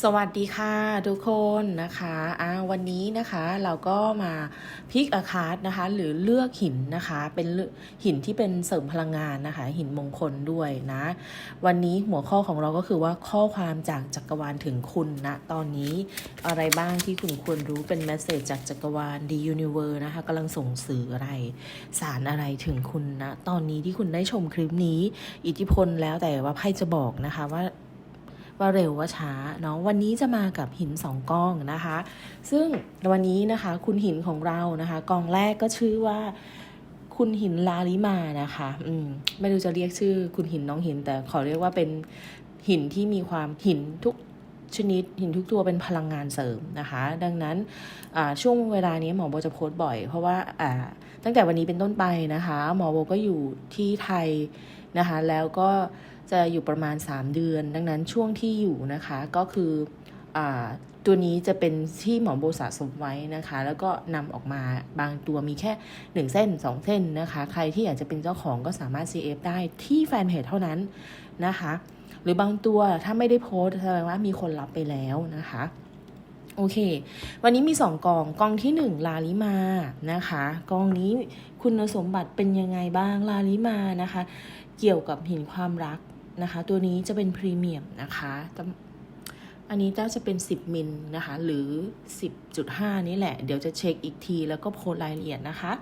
สวัสดีค่ะทุกคนนะคะอ่าวันนี้นะคะเราก็มาพิกอาคาร์ดนะคะหรือเลือกหินนะคะเป็นหินที่เป็นเสริมพลังงานนะคะ หินมงคลด้วยนะ วันนี้หัวข้อของเราก็คือว่าข้อความจากจักรวาลถึงคุณนะตอนนี้อะไรบ้างที่คุณควรรู้เป็นแมสเซจจากจักรวาล The Universe นะคะกำลังส่งสื่ออะไร สารอะไรถึงคุณนะตอนนี้ที่คุณได้ชมคลิปนี้ อิทธิพลแล้วแต่ว่าไพ่จะบอกนะคะว่า ว่าเร็วว่าช้าเนาะวันนี้จะมากับหินสองกองนะคะ ซึ่งวันนี้นะคะคุณหินของเรานะคะ กองแรกก็ชื่อว่าคุณหินลาลิมานะคะอืมไม่รู้จะเรียกชื่อ คุณหินน้องหิน แต่ขอเรียกว่าเป็นหินที่มีความหินทุกชนิดหินทุกตัวเป็นพลังงานเสริมนะคะ ดังนั้นช่วงเวลานี้หมอโบจะโพสต์บ่อย เพราะว่าอ่าตั้งแต่วันนี้เป็นต้นไปนะคะ หมอโบก็อยู่ที่ไทย นะคะ แล้วก็จะอยู่ประมาณ 3 เดือน ดังนั้นช่วงที่อยู่นะคะก็คืออตัวนี้จะเป็นที่หมอโบสะสมไว้นะคะ แล้วก็นำออกมาบางตัวมีแค่ 1 เส้น 2 เส้นนะคะ ใครที่อยากจะเป็นเจ้าของก็สามารถ CF ได้ที่แฟนเพจเท่านั้นนะคะ หรือบางตัวถ้าไม่ได้โพสแสดงว่ามีคนรับไปแล้วนะคะโอเค วันนี้มี 2กองกองที่ 1 ลาลิมา นะคะกองนี้คุณสมบัติเป็นยังไงบ้าง ลาลิมา นะคะ เกี่ยวกับหินความรักนะคะ ตัวนี้จะเป็นพรีเมียมนะคะ อันนี้น่าจะเป็น 10 มิลนะคะ หรือ 10.5 นี่แหละ เดี๋ยวจะเช็คอีกทีแล้วก็โพสต์รายละเอียดนะคะ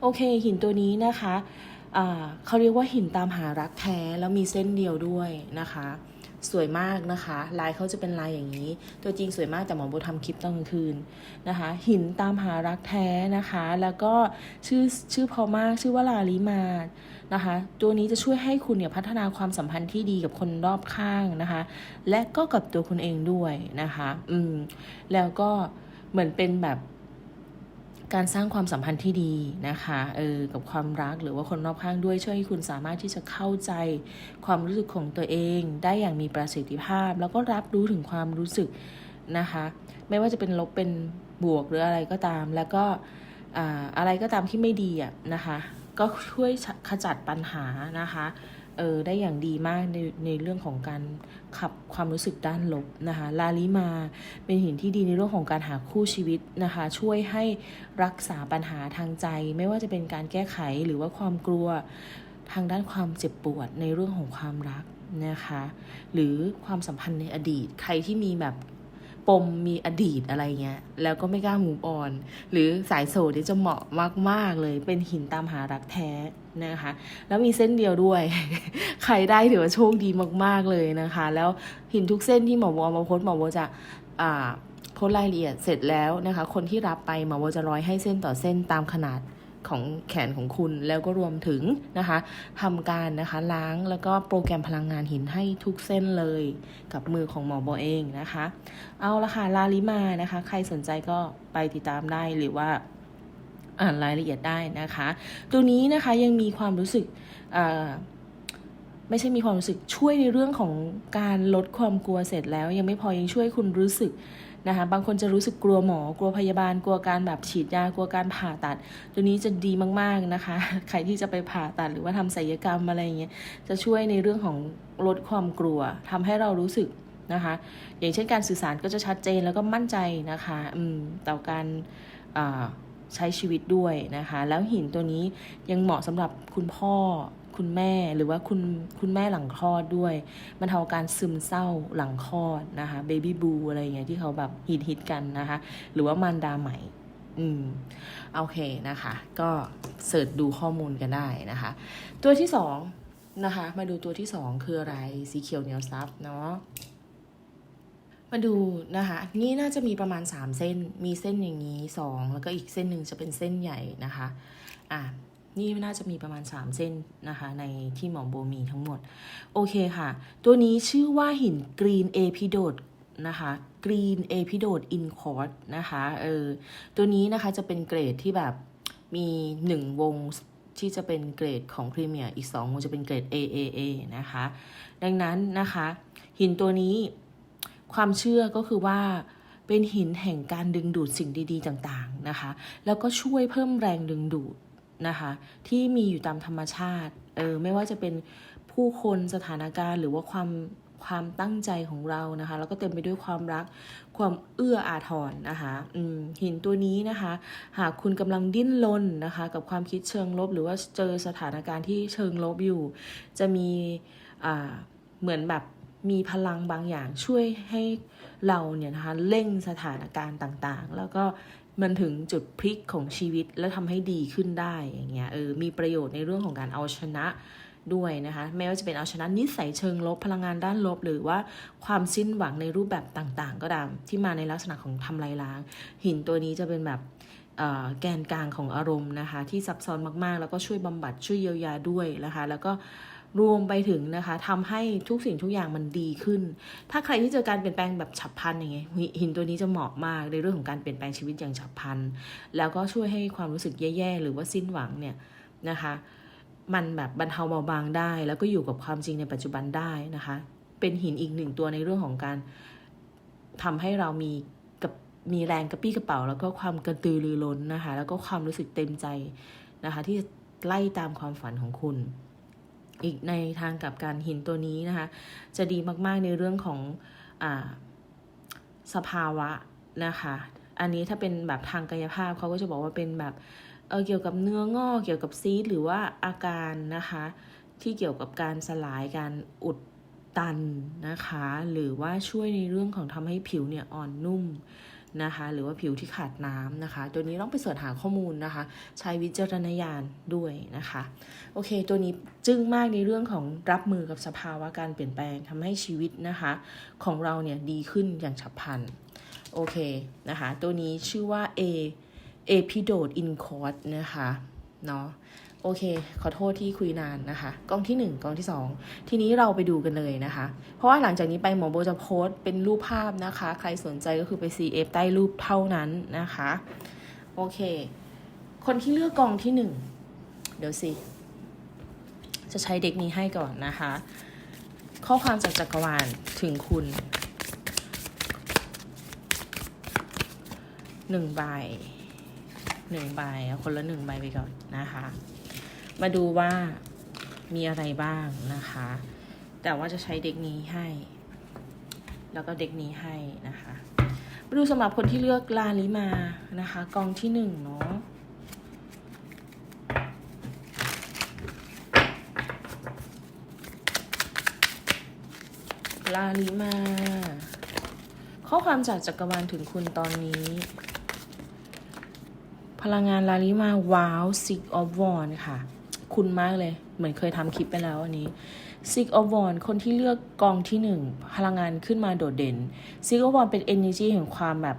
โอเค หินตัวนี้นะคะอ่าเขาเรียกว่าหินตามหารักแท้แล้วมีเส้นเดียวด้วยนะคะ สวยมากนะคะ ลายเขาจะเป็นลายอย่างนี้ ตัวจริงสวยมากแต่หมอโบทำคลิปตอนกลางคืนนะคะ หินตามหารักแท้นะคะ แล้วก็ชื่อชื่อพอมากชื่อว่าลาลิมานะคะ ตัวนี้จะช่วยให้คุณเนี่ยพัฒนาความสัมพันธ์ที่ดีกับคนรอบข้างนะคะ และก็กับตัวคุณเองด้วยนะคะ อืมแล้วก็เหมือนเป็นแบบ การสร้างความสัมพันธ์ที่ดีนะคะเออกับความรักหรือว่าคนรอบข้างด้วยช่วยให้คุณสามารถที่จะเข้าใจความรู้สึกของตัวเอง ได้อย่างมีประสิทธิภาพ แล้วก็รับรู้ถึงความรู้สึกนะคะ ไม่ว่าจะเป็นลบเป็นบวกหรืออะไรก็ตาม แล้วก็อ่าอะไรก็ตามที่ไม่ดีอะนะคะ ก็ช่วยขจัดปัญหานะคะเออได้อย่างดีมากในในเรื่องของการขับความรู้สึกด้านลบนะคะลาลิมาเป็นหินที่ดีในเรื่องของการหาคู่ชีวิตนะคะ ช่วยให้รักษาปัญหาทางใจ ไม่ว่าจะเป็นการแก้ไขหรือว่าความกลัวทางด้านความเจ็บปวดในเรื่องของความรักนะคะ หรือความสัมพันธ์ในอดีต ใครที่มีแบบ ปมมีอดีตอะไรเงี้ย แล้วก็ไม่กล้ามูฟออน หรือสายโสดที่จะเหมาะมาก ๆ เลย เป็นหินตามหารักแท้นะคะ แล้วมีเส้นเดียวด้วย ใครได้ถือว่าโชคดีมาก ๆ เลยนะคะ แล้วหินทุกเส้นที่หมอวอมาโพสต์หมอวอจะอ่าโพสต์รายละเอียดเสร็จแล้วนะคะ คนที่รับไปหมอวอจะร้อยให้เส้นต่อเส้นตามขนาด ของแขนของคุณแล้วก็รวมถึงนะคะทำการนะคะล้างแล้วก็โปรแกรมพลังงานหินให้ทุกเส้นเลยกับมือของหมอโบเองนะคะ เอาละค่ะลาลิมานะคะ ใครสนใจก็ไปติดตามได้หรือว่าอ่านรายละเอียดได้นะคะ ตัวนี้นะคะยังมีความรู้สึกไม่ใช่มีความรู้สึกช่วยในเรื่องของการลดความกลัวเสร็จแล้ว ยังไม่พอยังช่วยคุณรู้สึก นะคะบางคนจะรู้สึกกลัวหมอกลัวพยาบาลกลัวการแบบฉีดยากลัวการผ่าตัด ตัวนี้จะดีมากๆนะคะ ใครที่จะไปผ่าตัดหรือว่าทำศัลยกรรมอะไรเงี้ยจะช่วยในเรื่องของลดความกลัวทำให้เรารู้สึกนะคะ อย่างเช่นการสื่อสารก็จะชัดเจนแล้วก็มั่นใจนะคะอืมต่อการใช้ชีวิตด้วยนะคะ แล้วหินตัวนี้ยังเหมาะสำหรับคุณพ่อ คุณแม่หรือว่าคุณคุณแม่หลังคลอดด้วย มันเทาการซึมเศร้าหลังคลอดนะคะเบบี้บูอะไรอย่างเงี้ยที่เขาแบบฮิตฮิตกันนะคะ หรือว่ามารดาใหม่ อืมโอเคนะคะ ก็เสิร์ชดูข้อมูลกันได้นะคะ ตัวที่สองนะคะ มาดูตัวที่สองคืออะไรสีเขียวเหนียวซับเนาะมาดูนะคะ นี่น่าจะมีประมาณ 3 เส้น มีเส้นอย่างนี้ 2 แล้วก็อีกเส้นหนึ่งจะเป็นเส้นใหญ่นะคะ อะ นี่น่าจะมีประมาณ 3 เส้นนะคะ ในที่หมอโบมีทั้งหมด โอเคค่ะ ตัวนี้ชื่อว่าหินกรีนเอพิโดดนะคะกรีนเอพิโดดอินคอร์ดนะคะเออตัวนี้นะคะจะเป็นเกรดที่แบบมี 1 วงที่จะเป็นเกรดของพรีเมียร์อีก 2 วงจะเป็นเกรด AAA นะคะ ดังนั้นนะคะ หินตัวนี้ความเชื่อก็คือว่าเป็นหินแห่งการดึงดูดสิ่งดี ๆ ต่าง ๆ นะคะ แล้วก็ช่วยเพิ่มแรงดึงดูด นะคะที่มีอยู่ตามธรรมชาติเออไม่ว่าจะเป็นผู้คนสถานการณ์หรือว่าความความตั้งใจของเรานะคะแล้วก็เต็มไปด้วยความรักความเอื้ออาทรนะคะหินตัวนี้นะคะ หากคุณกำลังดิ้นรนนะคะ กับความคิดเชิงลบ หรือว่าเจอสถานการณ์ที่เชิงลบอยู่ จะมีอ่าเหมือนแบบมีพลังบางอย่างช่วยให้เราเนี่ยนะคะเร่งสถานการณ์ต่างๆ แล้วก็ มันถึงจุดพลิกของชีวิตแล้วทำให้ดีขึ้นได้อย่างเงี้ยเออมีประโยชน์ในเรื่องของการเอาชนะด้วยนะคะแม้ว่าจะเป็นเอาชนะนิสัยเชิงลบพลังงานด้านลบ หรือว่าความสิ้นหวังในรูปแบบต่างๆ ก็ตามที่มาในลักษณะของทำลายล้าง หินตัวนี้จะเป็นแบบแกนกลางของอารมณ์นะคะที่ซับซ้อนมากๆ แล้วก็ช่วยบำบัดช่วยเยียวยาด้วยนะคะ แล้วก็ รวมไปถึงนะคะทำให้ทุกสิ่งทุกอย่างมันดีขึ้น ถ้าใครที่เจอการเปลี่ยนแปลงแบบฉับพลันอย่างเงี้ยหินตัวนี้จะเหมาะมากในเรื่องของการเปลี่ยนแปลงชีวิตอย่างฉับพลัน แล้วก็ช่วยให้ความรู้สึกแย่ๆ หรือว่าสิ้นหวังเนี่ยนะคะ มันแบบบรรเทาเบาบางได้ แล้วก็อยู่กับความจริงในปัจจุบันได้นะคะ เป็นหินอีกหนึ่งตัวในเรื่องของการทำให้เรามีกับมีแรงกระปี้กระเป๋า แล้วก็ความกระตือรือร้นนะคะ แล้วก็ความรู้สึกเต็มใจนะคะ ที่ไล่ตามความฝันของคุณ อีกในทางกับการหินตัวนี้นะคะ จะดีมากๆในเรื่องของอสภาวะนะคะ อันนี้ถ้าเป็นแบบทางกายภาพเขาก็จะบอกว่าเป็นแบบเเกี่ยวกับเนื้องอกเกี่ยวกับซีดหรือว่าอาการนะคะ ที่เกี่ยวกับการสลายการอุดตันนะคะ หรือว่าช่วยในเรื่องของทำให้ผิวเนี่ยอ่อนนุ่ม นะคะ หรือว่าผิวที่ขาดน้ำนะคะ ตัวนี้ต้องไปเสิร์ชหาข้อมูลนะคะ ใช้วิจารณญาณด้วยนะคะ โอเค ตัวนี้จึ้งมากในเรื่องของรับมือกับสภาวะการเปลี่ยนแปลงทำให้ชีวิตนะคะ ของเราเนี่ยดีขึ้นอย่างฉับพลัน โอเคนะคะ ตัวนี้ชื่อว่า A a p i d o t in c o r d นะคะ เนาะ โอเค ขอโทษที่คุยนานนะคะ กองที่ 1 กองที่ 2 ทีนี้เราไปดูกันเลยนะคะ เพราะว่าหลังจากนี้ไปหมอโบจะโพสต์เป็นรูปภาพนะคะ ใครสนใจก็คือไป CF ใต้รูปเท่านั้นนะคะ โอเค คนที่เลือกกองที่ 1 เดี๋ยวสิ จะใช้เด็กนี้ให้ก่อนนะคะ ข้อความจากจักรวาลถึงคุณหนึ่งใบหนึ่งใบเอาคนละหนึ่งใบไปก่อนนะคะ มาดูว่ามีอะไรบ้างนะคะ แต่ว่าจะใช้เด็กนี้ให้ แล้วก็เด็กนี้ให้นะคะมาดูสำหรับคนที่เลือกลาลิมานะคะ กองที่หนึ่งเนาะลาลิมา ข้อความจากจักรวาลถึงคุณตอนนี้ พลังงานลาลิมาว้าว Six of Wands ค่ะ คุณมากเลย เหมือนเคยทำคลิปไปแล้วอันนี้ Six of Wands คนที่เลือกกองที่หนึ่งพลังงานขึ้นมาโดดเด่น Six of Wands เป็น energy แห่งความแบบ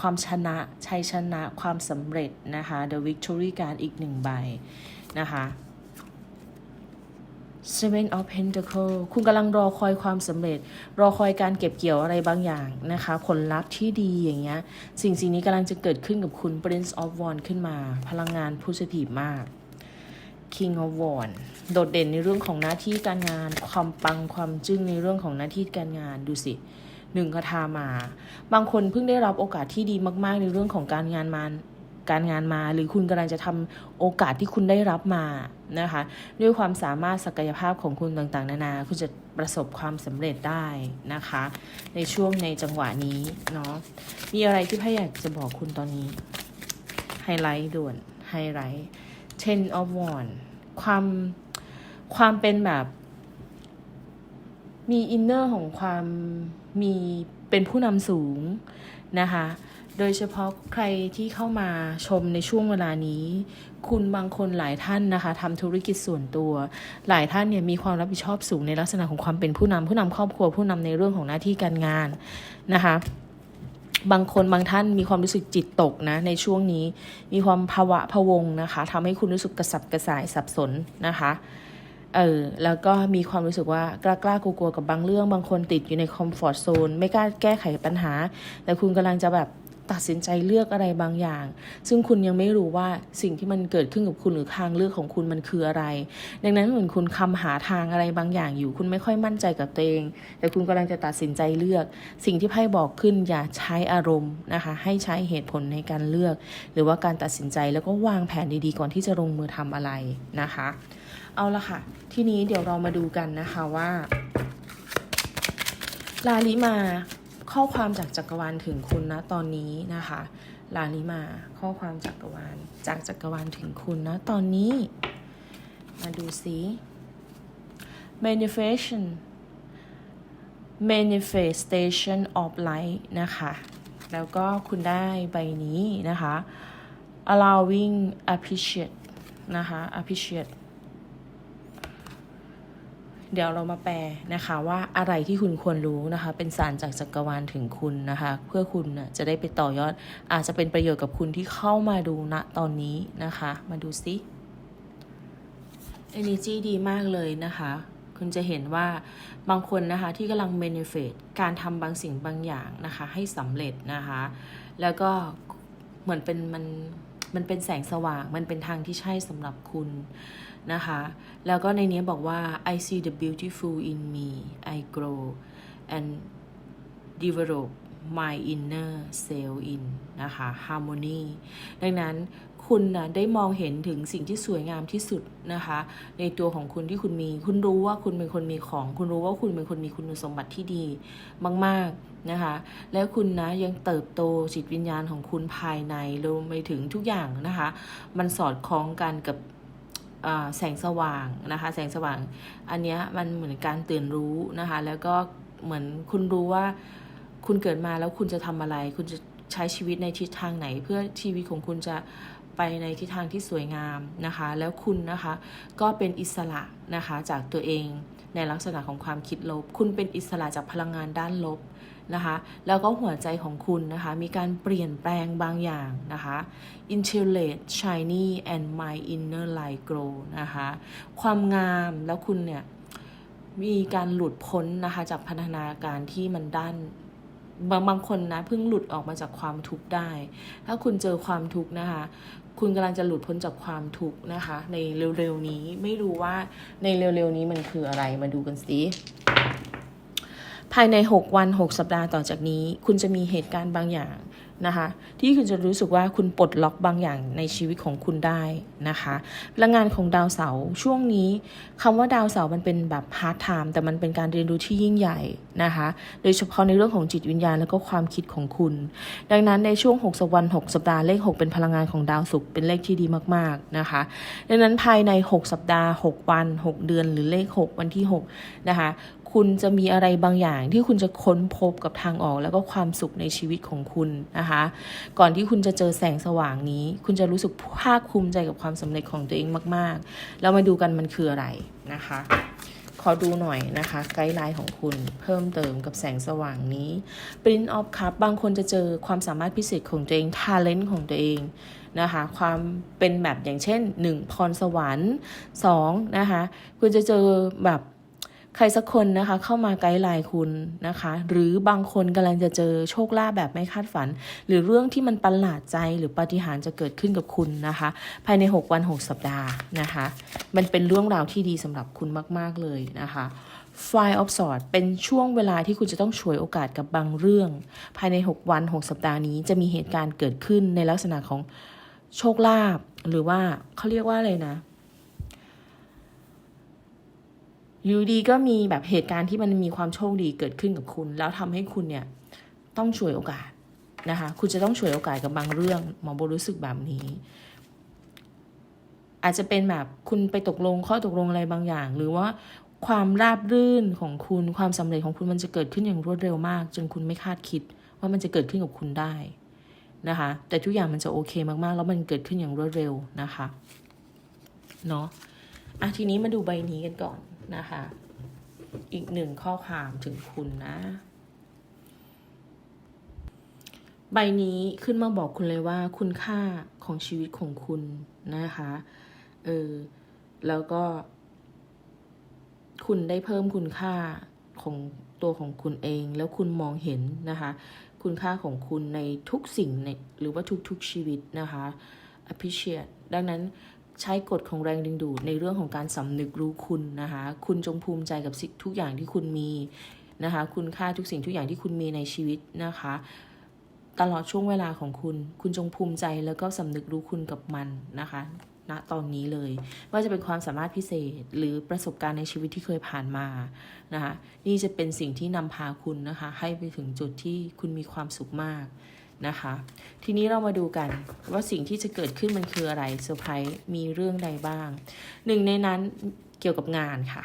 ความชนะชัยชนะความสำเร็จนะคะ The Victory Card อีกหนึ่งใบนะคะ Seven of Pentacles คุณกำลังรอคอยความสำเร็จ รอคอยการเก็บเกี่ยวอะไรบางอย่างนะคะ ผลลัพธ์ที่ดีอย่างเงี้ย สิ่งสิ่งนี้กำลังจะเกิดขึ้นกับคุณ Prince of Wands ขึ้นมา พลังงาน positive มาก King of Wands โดดเด่นในเรื่องของหน้าที่การงาน ความปังความจึ้งในเรื่องของหน้าที่การงานดูสิหนึ่งคาถามา บางคนเพิ่งได้รับโอกาสที่ดีมาก ๆ ในเรื่องของการงานมาการงานมา หรือคุณกำลังจะทำโอกาสที่คุณได้รับมานะคะ ด้วยความสามารถศักยภาพของคุณต่างๆ นานา คุณจะประสบความสำเร็จได้นะคะ ในช่วงในจังหวะนี้เนาะมีอะไรที่พ่ออยากจะบอกคุณตอนนี้ไฮไลท์ด่วนไฮไลท์ ten of wands ความความเป็นแบบ มีอินเนอร์ของความมีเป็นผู้นำสูงนะคะ โดยเฉพาะใครที่เข้ามาชมในช่วงเวลานี้ คุณบางคนหลายท่านนะคะทำธุรกิจส่วนตัว หลายท่านเนี่ยมีความรับผิดชอบสูงในลักษณะของความเป็นผู้นำผู้นำครอบครัวผู้นำในเรื่องของหน้าที่การงานนะคะ บางคนบางท่านมีความรู้สึกจิตตกนะในช่วงนี้มีความภาวะพวงนะคะทำให้คุณรู้สึกกระสับกระส่ายสับสนนะคะเออแล้วก็มีความรู้สึกว่ากล้ากล้ากลัวๆกับบางเรื่อง บางคนติดอยู่ในคอมฟอร์ทโซนไม่กล้าแก้ไขปัญหา แต่คุณกำลังจะแบบ ตัดสินใจเลือกอะไรบางอย่าง ซึ่งคุณยังไม่รู้ว่าสิ่งที่มันเกิดขึ้นกับคุณหรือทางเลือกของคุณมันคืออะไร ดังนั้นเหมือนคุณคำหาทางอะไรบางอย่างอยู่ คุณไม่ค่อยมั่นใจกับตัวเอง แต่คุณกำลังจะตัดสินใจเลือก สิ่งที่ไพ่บอกขึ้นอย่าใช้อารมณ์นะคะ ให้ใช้เหตุผลในการเลือก หรือว่าการตัดสินใจแล้วก็วางแผนดีๆก่อนที่จะลงมือทำอะไรนะคะ เอาละค่ะ ทีนี้เดี๋ยวเรามาดูกันนะคะว่าลาลิมา ข้อความจากจักรวาลถึงคุณนะตอนนี้นะคะลาลิมา ข้อความจักรวาลจากจักรวาลถึงคุณนะตอนนี้ มาดูสิ manifestation manifestation of light นะคะ แล้วก็คุณได้ใบนี้นะคะ allowing appreciate นะคะ appreciate เดี๋ยวเรามาแปลนะคะว่าอะไรที่คุณควรรู้นะคะ เป็นสารจากจักรวาลถึงคุณนะคะ เพื่อคุณนะจะได้ไปต่อยอด อาจจะเป็นประโยชน์กับคุณที่เข้ามาดูณตอนนี้นะคะ มาดูซิ energy ดีมากเลยนะคะ คุณจะเห็นว่าบางคนนะคะที่กำลัง manifest การทำบางสิ่งบางอย่างนะคะ ให้สำเร็จนะคะ แล้วก็เหมือนเป็นมันมันเป็นแสงสว่าง มันเป็นทางที่ใช่สำหรับคุณ นะคะ แล้วก็ในนี้บอกว่า I see the beautiful in me I grow and develop my inner self in นะคะ harmony ดังนั้นคุณนะได้มองเห็นถึงสิ่งที่สวยงามที่สุดนะคะ ในตัวของคุณที่คุณมี คุณรู้ว่าคุณเป็นคนมีของ คุณรู้ว่าคุณเป็นคนมีคุณสมบัติที่ดีมาก ๆนะคะ แล้วคุณนะยังเติบโตจิตวิญญาณของคุณภายในรวมไปถึงทุกอย่างนะคะ มันสอดคล้องกันกับ แสงสว่างนะคะแสงสว่างอันเนี้ยมันเหมือนการตื่นรู้นะคะแล้วก็เหมือนคุณรู้ว่าคุณเกิดมาแล้วคุณจะทำอะไร คุณจะใช้ชีวิตในทิศทางไหน เพื่อชีวิตของคุณจะไปในทิศทางที่สวยงามนะคะ แล้วคุณนะคะก็เป็นอิสระนะคะจากตัวเองในลักษณะของความคิดลบ คุณเป็นอิสระจากพลังงานด้านลบ นะคะ แล้วก็หัวใจของคุณนะคะ มีการเปลี่ยนแปลงบางอย่างนะคะ i n t e l l e t shiny and my inner light grow นะคะ ความงามแล้วคุณเนี่ย มีการหลุดพ้นนะคะ จากพันธนาการที่มันด้านบางบางคนนะเพิ่งหลุดออกมาจากความทุกข์ได้ ถ้าคุณเจอความทุกข์นะคะ คุณกำลังจะหลุดพ้นจากความทุกข์นะคะ ในเร็วๆนี้ไม่รู้ว่าในเร็วๆนี้มันคืออะไรมาดูกันสิ ภายใน 6 วัน 6 สัปดาห์ต่อจากนี้ คุณจะมีเหตุการณ์บางอย่างนะคะ ที่คุณจะรู้สึกว่าคุณปลดล็อกบางอย่างในชีวิตของคุณได้นะคะพลังงานของดาวเสาร์ช่วงนี้คำว่าดาวเสาร์มันเป็นแบบพาร์ทไทม์แต่มันเป็นการเรียนรู้ที่ยิ่งใหญ่นะคะ โดยเฉพาะในเรื่องของจิตวิญญาณและก็ความคิดของคุณ ดังนั้นในช่วง6สัปวัน6สัปดาห์เลข 6 เป็นพลังงานของดาวศุกร์เป็นเลขที่ดีมากๆนะคะ ดังนั้นภายใน 6 สัปดาห์ 6 วัน 6 เดือนหรือเลข 6 วันที่6นะคะ คุณจะมีอะไรบางอย่างที่คุณจะค้นพบกับทางออก แล้วก็ความสุขในชีวิตของคุณนะคะ ก่อนที่คุณจะเจอแสงสว่างนี้ คุณจะรู้สึกภาคภูมิใจกับความสำเร็จของตัวเองมาก ๆ แล้วมาดูกันมันคืออะไรนะคะ ขอดูหน่อยนะคะ ไกด์ไลน์ของคุณเพิ่มเติมกับแสงสว่างนี้ Print of Cup บางคนจะเจอความสามารถพิเศษของตัวเอง talent ของตัวเองนะคะความเป็นแบบอย่างเช่น 1. พรสวรรค์ 2. นะคะคุณจะเจอแบบ ใครสักคนนะคะเข้ามาไกด์ไลน์คุณนะคะ หรือบางคนกำลังจะเจอโชคลาภแบบไม่คาดฝัน หรือเรื่องที่มันประหลาดใจหรือปาฏิหาริย์จะเกิดขึ้นกับคุณนะคะ ภายใน 6 วัน 6 สัปดาห์นะคะ มันเป็นเรื่องราวที่ดีสำหรับคุณมาก ๆ เลยนะคะ Fire of Swords เป็นช่วงเวลาที่คุณจะต้องฉวยโอกาสกับบางเรื่อง ภายใน 6 วัน 6 สัปดาห์นี้จะมีเหตุการณ์เกิดขึ้นในลักษณะของโชคลาภหรือว่าเขาเรียกว่าอะไรนะ อยู่ดีก็มีแบบเหตุการณ์ที่มันมีความโชคดีเกิดขึ้นกับคุณ แล้วทำให้คุณเนี่ยต้องฉวยโอกาสนะคะ คุณจะต้องฉวยโอกาสกับบางเรื่องหมอโบรู้สึกแบบนี้ อาจจะเป็นแบบคุณไปตกลงข้อตกลงอะไรบางอย่าง หรือว่าความราบรื่นของคุณความสำเร็จของคุณมันจะเกิดขึ้นอย่างรวดเร็วมาก จนคุณไม่คาดคิดว่ามันจะเกิดขึ้นกับคุณได้นะคะ แต่ทุกอย่างมันจะโอเคมากๆ แล้วมันเกิดขึ้นอย่างรวดเร็วนะคะเนาะอะทีนี้มาดูใบนี้กันก่อน นะคะ อีกหนึ่งข้อความถึงคุณนะ ใบนี้ขึ้นมาบอกคุณเลยว่า คุณค่าของชีวิตของคุณนะคะ เออ แล้วก็ คุณได้เพิ่มคุณค่าของตัวของคุณเอง แล้วคุณมองเห็นนะคะ คุณค่าของคุณในทุกสิ่งในหรือว่าทุกๆชีวิตนะคะ appreciate ดังนั้น ใช้กฎของแรงดึงดูดในเรื่องของการสำนึกรู้คุณนะคะ คุณจงภูมิใจกับสิ่งทุกอย่างที่คุณมีนะคะ คุณค่าทุกสิ่งทุกอย่างที่คุณมีในชีวิตนะคะ ตลอดช่วงเวลาของคุณ คุณจงภูมิใจแล้วก็สำนึกรู้คุณกับมันนะคะณตอนนี้เลย ว่าจะเป็นความสามารถพิเศษหรือประสบการณ์ในชีวิตที่เคยผ่านมานะคะ นี่จะเป็นสิ่งที่นำพาคุณนะคะ ให้ไปถึงจุดที่คุณมีความสุขมาก นะคะ ทีนี้เรามาดูกันว่าสิ่งที่จะเกิดขึ้นมันคืออะไรเซอร์ไพรส์มีเรื่องใดบ้าง หนึ่งในนั้นเกี่ยวกับงานค่ะ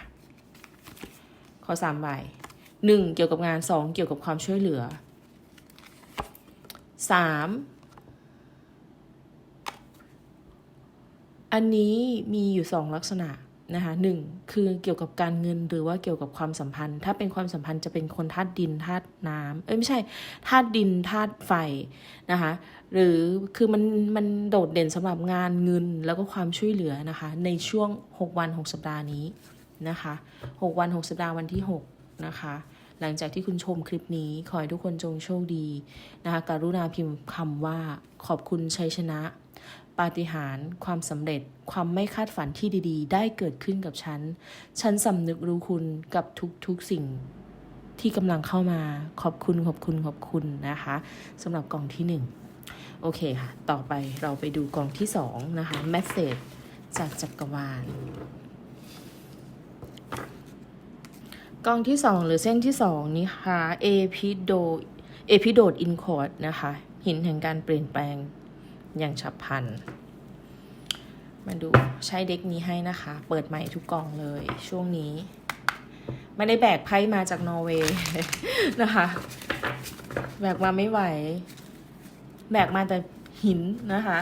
ขอสามใบหนึ่งเกี่ยวกับงานสองเกี่ยวกับความช่วยเหลือสามอันนี้มีอยู่สองลักษณะ นะคะหนึ่งคือเกี่ยวกับการเงินหรือว่าเกี่ยวกับความสัมพันธ์ ถ้าเป็นความสัมพันธ์จะเป็นคนธาตุดินธาตุน้ำเอ้ยไม่ใช่ธาตุดินธาตุไฟนะคะหรือคือมันมันโดดเด่นสำหรับงานเงินแล้วก็ความช่วยเหลือนะคะ ในช่วง 6 วัน 6 สัปดาห์นี้นะคะ6วัน 6 สัปดาห์วันที่ 6 นะคะ หลังจากที่คุณชมคลิปนี้ ขอให้ทุกคนจงโชคดีนะคะการุณาพิมพ์คำว่าขอบคุณชัยชนะ ปาฏิหาริย์ความสำเร็จ ความไม่คาดฝันที่ดีๆ ได้เกิดขึ้นกับฉัน ฉันสำนึกรู้คุณกับทุกๆสิ่งที่กำลังเข้ามา ขอบคุณขอบคุณขอบคุณนะคะสำหรับกล่องที่หนึ่งโอเคค่ะ ต่อไปเราไปดูกล่องที่สองนะคะแมสเซจจากจักรวาลกล้องที่สองหรือเส้นที่สองนี่ค่ะเอพิโดเอพิโดดอินคอร์ดนะคะ หินแห่งการเปลี่ยนแปลง อย่างฉับพลัน มาดูใช้เด็กนี้ให้นะคะ เปิดใหม่ทุกกล่องเลยช่วงนี้ ไม่ได้แบกไพ่มาจากนอร์เวย์นะคะ แบกมาไม่ไหว แบกมาแต่หินนะคะ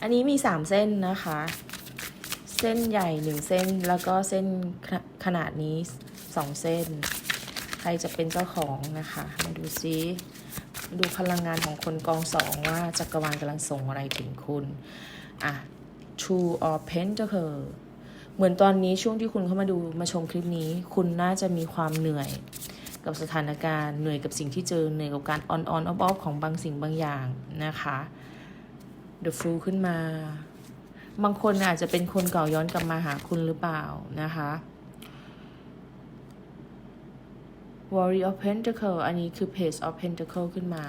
อันนี้มีสามเส้นนะคะ เส้นใหญ่หนึ่งเส้นแล้วก็เส้นขนาดนี้สองเส้น ใครจะเป็นเจ้าของนะคะ มาดูซิ ดูพลังงานของคนกองสองว่าจักรวาลกำลังส่งอะไรถึงคุณ อะ True or Pentacle เหมือนตอนนี้ช่วงที่คุณเข้ามาดูมาชมคลิปนี้ คุณน่าจะมีความเหนื่อยกับสถานการณ์เหนื่อยกับสิ่งที่เจอเหนื่อยกับการออนออนออฟออฟของบางสิ่งบางอย่างนะคะ The f o o ขึ้นมา บางคนอาจจะเป็นคนเก่าย้อนกลับมาหาคุณหรือเปล่านะคะ Warrior of Pentacle อันนี้คือ Page of Pentacle ขึ้นมา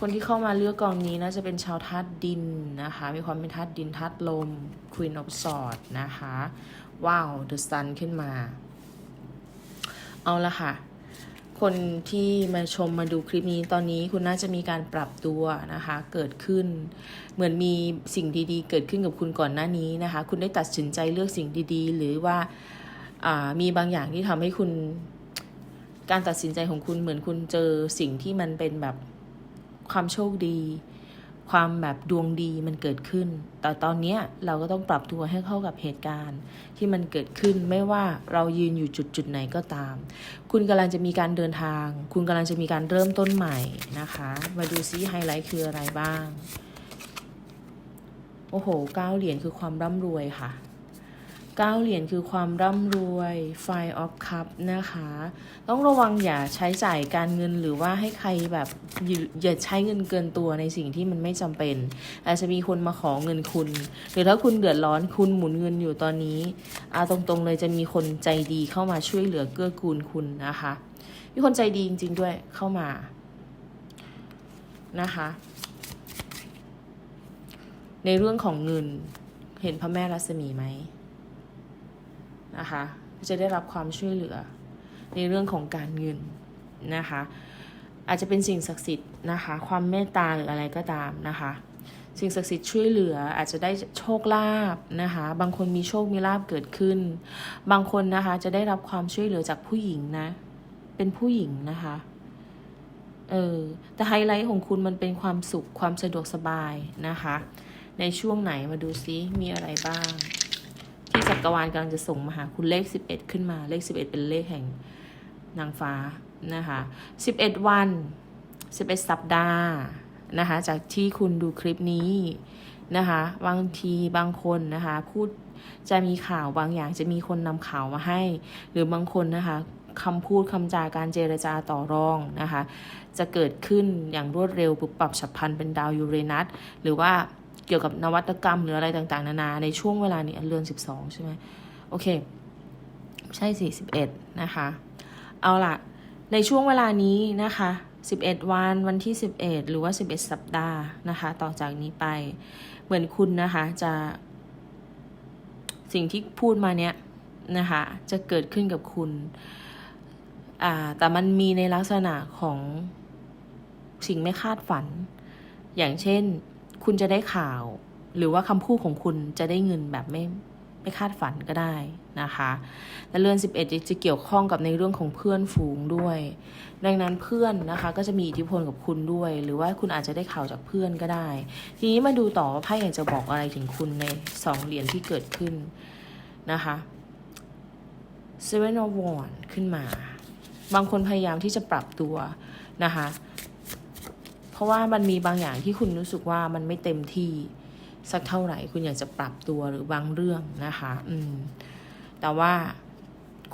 คนที่เข้ามาเลือกกองนี้น่าจะเป็นชาวธาตุดินนะคะ มีความเป็นธาตุดินธาตุลม Queen of Swords นะคะ ว้าว The Sun ขึ้นมา เอาละค่ะ คนที่มาชมมาดูคลิปนี้ตอนนี้คุณน่าจะมีการปรับตัวนะคะ เกิดขึ้น เหมือนมีสิ่งดีๆ เกิดขึ้นกับคุณก่อนหน้านี้นะคะ คุณได้ตัดสินใจเลือกสิ่งดีๆ หรือว่า มีบางอย่างที่ทำให้คุณ การตัดสินใจของคุณเหมือนคุณเจอสิ่งที่มันเป็นแบบความโชคดี ความแบบดวงดีมันเกิดขึ้น แต่ตอนเนี้ยเราก็ต้องปรับตัวให้เข้ากับเหตุการณ์ ที่มันเกิดขึ้นไม่ว่าเรายืนอยู่จุดจุดไหนก็ตาม คุณกำลังจะมีการเดินทาง คุณกำลังจะมีการเริ่มต้นใหม่นะคะ มาดูซิไฮไลท์คืออะไรบ้างโอ้โหเก้าเหรียญคือความร่ำรวยค่ะ เก้าเหรียญคือความร่ำรวย Five of Cup นะคะ ต้องระวังอย่าใช้จ่ายการเงินหรือว่าให้ใครแบบอย่าอย่าใช้เงินเกินตัวในสิ่งที่มันไม่จำเป็น อาจจะมีคนมาขอเงินคุณ หรือถ้าคุณเดือดร้อนคุณหมุนเงินอยู่ตอนนี้อาตรงๆเลยจะมีคนใจดีเข้ามาช่วยเหลือเกื้อกูลคุณนะคะ มีคนใจดีจริง ๆ ด้วยเข้ามานะคะ ในเรื่องของเงินเห็นพระแม่รัศมีไหม นะคะจะได้รับความช่วยเหลือในเรื่องของการเงินนะคะอาจจะเป็นสิ่งศักดิ์สิทธิ์นะคะ ความเมตตาหรืออะไรก็ตามนะคะ สิ่งศักดิ์สิทธิ์ช่วยเหลืออาจจะได้โชคลาภนะคะ บางคนมีโชคมีลาภเกิดขึ้น บางคนนะคะจะได้รับความช่วยเหลือจากผู้หญิงนะ เป็นผู้หญิงนะคะเออแต่ไฮไลท์ของคุณมันเป็นความสุขความสะดวกสบายนะคะ ในช่วงไหนมาดูซิมีอะไรบ้าง ที่จักรวาลกำลังจะส่งมาหาคุณเลข 11 ขึ้นมาเลข 11 เป็นเลขแห่งนางฟ้านะคะ11 วัน 11 สัปดาห์นะคะจากที่คุณดูคลิปนี้นะคะบางทีบางคนนะคะพูดจะมีข่าวบางอย่างจะมีคนนำข่าวมาให้ หรือบางคนนะคะคำพูดคำจาการเจรจาต่อรองนะคะ จะเกิดขึ้นอย่างรวดเร็วปุบปรับฉับพลันเป็นดาวยูเรนัสหรือว่า เกี่ยวกับนวัตกรรมหรืออะไรต่างๆ นานาในช่วงเวลานี้เรือน 12 ใช่ไหมโอเค ใช่ 41 นะคะ เอาล่ะ ในช่วงเวลานี้นะคะ 11 วันวันที่ 11 หรือว่า 11 สัปดาห์นะคะ ต่อจากนี้ไปเหมือนคุณนะคะจะสิ่งที่พูดมาเนี้ยนะคะจะเกิดขึ้นกับคุณอ่าแต่มันมีในลักษณะของสิ่งไม่คาดฝัน อย่างเช่น คุณจะได้ข่าว หรือว่าคำพูดของคุณจะได้เงินแบบไม่ไม่คาดฝันก็ได้นะคะและเรือน 11 จะเกี่ยวข้องกับในเรื่องของเพื่อนฝูงด้วย ดังนั้นเพื่อนนะคะก็จะมีอิทธิพลกับคุณด้วย หรือว่าคุณอาจจะได้ข่าวจากเพื่อนก็ได้ ทีนี้มาดูต่อว่าไพ่อยากจะบอกอะไรถึงคุณในสองเหรียญที่เกิดขึ้นนะคะ Seven of Wands ขึ้นมา บางคนพยายามที่จะปรับตัวนะคะ เพราะว่ามันมีบางอย่างที่คุณรู้สึกว่ามันไม่เต็มที่สักเท่าไหร่ คุณอยากจะปรับตัวหรือบางเรื่องนะคะ อืม แต่ว่า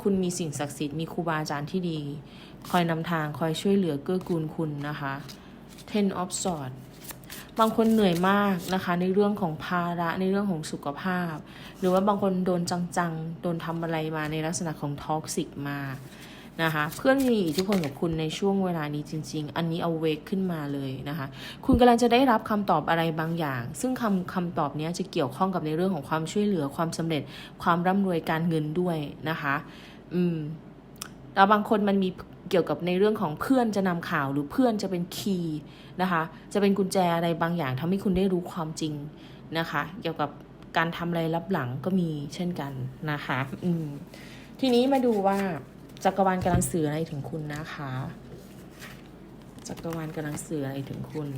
คุณมีสิ่งศักดิ์สิทธิ์มีครูบาอาจารย์ที่ดี คอยนำทางคอยช่วยเหลือเกื้อกูลคุณนะคะ Ten of Swords บางคนเหนื่อยมากนะคะ ในเรื่องของภาระในเรื่องของสุขภาพ หรือว่าบางคนโดนจังๆ โดนทำอะไรมาในลักษณะของท็อกซิกมา นะคะเพื่อนมีอิทธิพลกับคุณในช่วงเวลานี้จริง ๆ อันนี้เอาเวกขึ้นมาเลยนะคะคุณกำลังจะได้รับคำตอบอะไรบางอย่าง ซึ่งคำคำตอบนี้จะเกี่ยวข้องกับในเรื่องของความช่วยเหลือความสำเร็จความร่ำรวยการเงินด้วยนะคะอืมแล้วบางคนมันมีเกี่ยวกับในเรื่องของเพื่อนจะนำข่าวหรือเพื่อนจะเป็นคีย์นะคะจะเป็นกุญแจอะไรบางอย่างทำให้คุณได้รู้ความจริงนะคะ เกี่ยวกับการทำอะไรลับหลังก็มีเช่นกันนะคะ อืมทีนี้มาดูว่า จักรวาลกำลังสื่ออะไรถึงคุณนะคะ จักรวาลกำลังสื่ออะไรถึงคุณ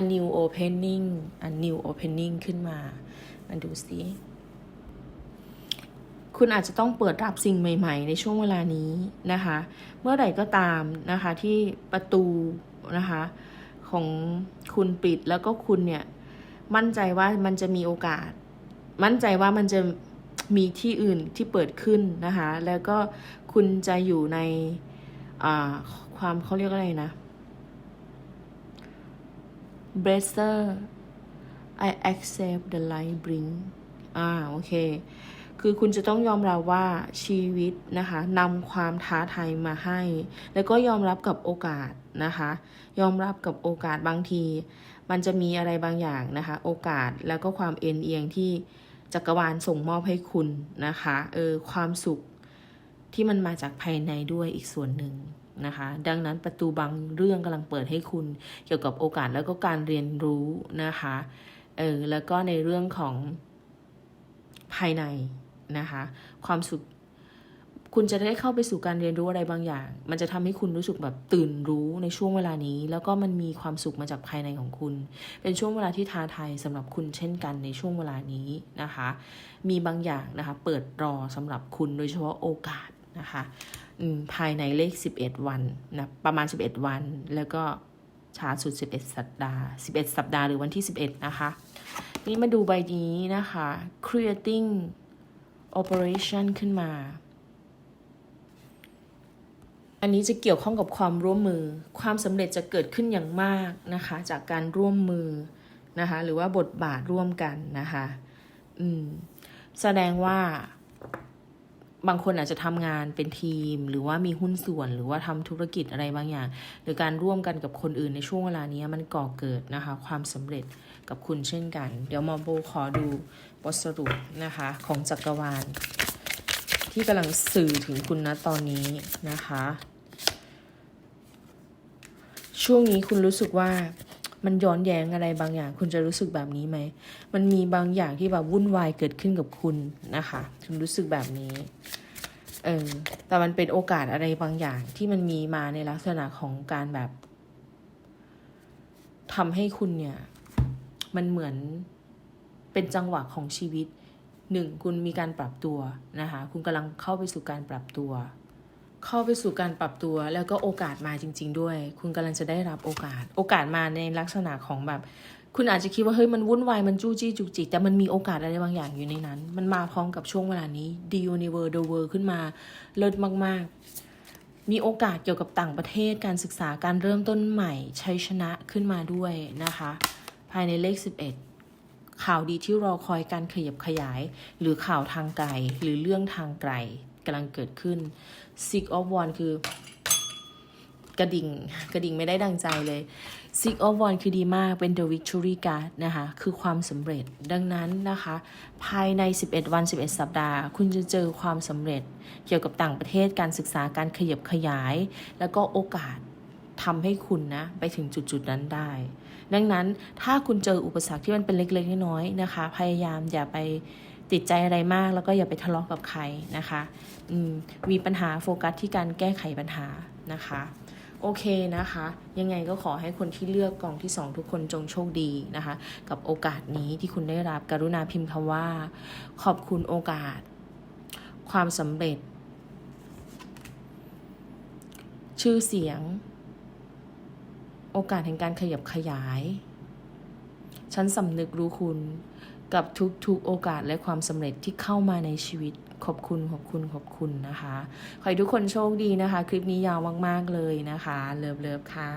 a new opening a new opening ขึ้นมามาดูสิคุณอาจจะต้องเปิดรับสิ่งใหม่ ๆ ในช่วงเวลานี้นะคะ เมื่อไหร่ก็ตามนะคะที่ประตูนะคะของคุณปิดแล้วก็คุณเนี่ยมั่นใจว่ามันจะมีโอกาส มั่นใจว่ามันจะ มีที่อื่นที่เปิดขึ้นนะคะ แล้วก็คุณจะอยู่ในความเขาเรียกอะไรนะ b r e s s e r I accept the light bring อ่าโอเค คือคุณจะต้องยอมรับว่าชีวิตนะคะนำความท้าทายมาให้ แล้วก็ยอมรับกับโอกาสนะคะ ยอมรับกับโอกาสบางที มันจะมีอะไรบางอย่างนะคะ โอกาสแล้วก็ความเอ็นเอียงที่ จักรวาลส่งมอบให้คุณนะคะเออความสุขที่มันมาจากภายในด้วยอีกส่วนหนึ่งนะคะ ดังนั้นประตูบางเรื่องกำลังเปิดให้คุณเกี่ยวกับโอกาสแล้วก็การเรียนรู้นะคะเออแล้วก็ในเรื่องของภายในนะคะ ความสุข คุณจะได้เข้าไปสู่การเรียนรู้อะไรบางอย่าง มันจะทำให้คุณรู้สึกแบบตื่นรู้ในช่วงเวลานี้ แล้วก็มันมีความสุขมาจากภายในของคุณ เป็นช่วงเวลาที่ท้าทายสำหรับคุณเช่นกันในช่วงเวลานี้นะคะ มีบางอย่างนะคะ เปิดรอสำหรับคุณโดยเฉพาะโอกาสนะคะภายในเลข 11 วันนะประมาณ 11 วัน แล้วก็ช้าสุด 11 สัปดาห์ 11 สัปดาห์หรือวันที่ 11 นะคะ นี่มาดูใบนี้นะคะ creating operation ขึ้นมา อันนี้จะเกี่ยวข้องกับความร่วมมือ ความสำเร็จจะเกิดขึ้นอย่างมากนะคะ จากการร่วมมือนะคะ หรือว่าบทบาทร่วมกันนะคะ อืม แสดงว่า บางคนอาจจะทำงานเป็นทีม หรือว่ามีหุ้นส่วน หรือว่าทำธุรกิจอะไรบางอย่าง หรือการร่วมกันกับคนอื่นในช่วงเวลานี้มันก่อเกิดนะคะ ความสำเร็จกับคุณเช่นกัน เดี๋ยวมอโบขอดูบทสรุปนะคะ ของจักรวาล ที่กำลังสื่อถึงคุณนะตอนนี้นะคะ ช่วงนี้คุณรู้สึกว่ามันย้อนแย้งอะไรบางอย่าง คุณจะรู้สึกแบบนี้ไหม มันมีบางอย่างที่แบบวุ่นวายเกิดขึ้นกับคุณนะคะ คุณรู้สึกแบบนี้ เออ แต่มันเป็นโอกาสอะไรบางอย่างที่มันมีมาในลักษณะของการแบบทำให้คุณเนี่ย มันเหมือนเป็นจังหวะของชีวิต หนึ่งคุณมีการปรับตัวนะคะคุณกำลังเข้าไปสู่การปรับตัว เข้าไปสู่การปรับตัวแล้วก็โอกาสมาจริง ๆ ด้วย คุณกำลังจะได้รับโอกาส โอกาสมาในลักษณะของแบบ คุณอาจจะคิดว่าเฮ้ยมันวุ่นวายมันจู้จี้จุกจิกแต่มันมีโอกาสอะไรบางอย่างอยู่ในนั้น มันมาพร้อมกับช่วงเวลานี้ The Universe The World ขึ้นมาเลิศมาก ๆมีโอกาสเกี่ยวกับต่างประเทศการศึกษาการเริ่มต้นใหม่ชัยชนะขึ้นมาด้วยนะคะ ภายในเลข 11 ข่าวดีที่รอคอยการขยับขยาย หรือข่าวทางไกลหรือเรื่องทางไกลกำลังเกิดขึ้น Six of Wands คือกระดิ่งกระดิ่งไม่ได้ดังใจเลย Six of Wands คือดีมากเป็น The Victory Card นะคะ คือความสำเร็จดังนั้นนะคะ ภายใน 11 วัน 11 สัปดาห์ คุณจะเจอความสำเร็จ เกี่ยวกับต่างประเทศการศึกษาการขยับขยาย แล้วก็โอกาส ทำให้คุณนะ ไปถึงจุดๆนั้นได้ ดังนั้นถ้าคุณเจออุปสรรคที่มันเป็นเล็กๆน้อยๆนะคะ พยายามอย่าไปติดใจอะไรมาก แล้วก็อย่าไปทะเลาะกับใครนะคะมมีปัญหาโฟกัสที่การแก้ไขปัญหานะคะโอเคนะคะ ยังไงก็ขอให้คนที่เลือกกล่องที่ 2 ทุกคนจงโชคดีนะคะ กับโอกาสนี้ที่คุณได้รับกรุณาพิมพ์คำว่า ขอบคุณโอกาส ความสำเร็จ ชื่อเสียง โอกาสแห่งการขยับขยาย ฉันสำนึกรู้คุณกับทุกๆโอกาสและความสำเร็จที่เข้ามาในชีวิต ขอบคุณ ขอบคุณ ขอบคุณนะคะ ขอให้ทุกคนโชคดีนะคะ คลิปนี้ยาวมาก ๆ เลยนะคะ เลิฟเลิฟค่ะ